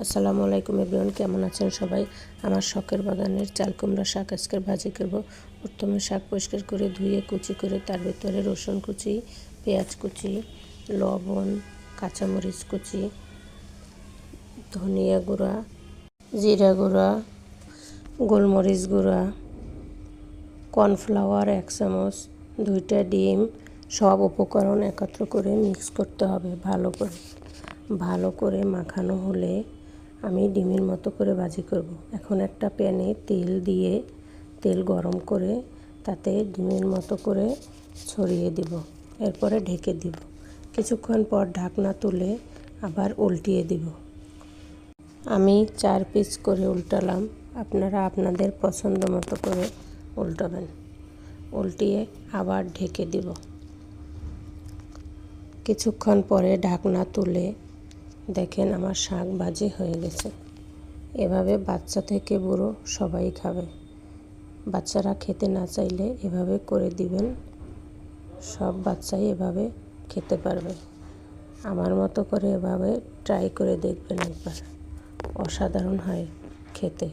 আসসালামু আলাইকুম এভরিওয়ান, কেমন আছেন সবাই? আমার শখের বাগানের চাল, কুমড়া শাক আজকের ভাজি করব। প্রথমে শাক পরিষ্কার করে ধুয়ে কুচি করে তার ভিতরে রসুন কুচি, পেঁয়াজ কুচি, লবণ, কাঁচামরিচ কুচি, ধনিয়া গুঁড়া, জিরা গুঁড়া, গোলমরিচ গুঁড়া, কর্নফ্লাওয়ার এক চামচ, দুইটা ডিম, সব উপকরণ একত্র করে মিক্স করতে হবে ভালো করে। ভালো করে মাখানো হলে আমি ডিমের মতো করে ভাজি করব। এখন একটা প্যানে তেল দিয়ে তেল গরম করে তাতে ডিমের মতো করে ছড়িয়ে দিব। এরপরে ঢেকে দিব। কিছুক্ষণ পর ঢাকনা তুলে আবার উল্টিয়ে দিব। আমি চার পিস করে উল্টালাম। আপনারা আপনাদের পছন্দ মতো করে উল্টাবেন। উল্টিয়ে আবার ঢেকে দিব। কিছুক্ষণ পরে ঢাকনা তুলে দেখেন আমার শাক ভাজি হয়ে গেছে। এভাবে বাচ্চা থেকে বুড়ো সবাই খাবে। বাচ্চারা খেতে না চাইলে এভাবে করে দিবেন, সব বাচ্চাই এভাবে খেতে পারবে। আমার মতো করে এভাবে ট্রাই করে দেখবেন একবার। অসাধারণ হয় খেতে।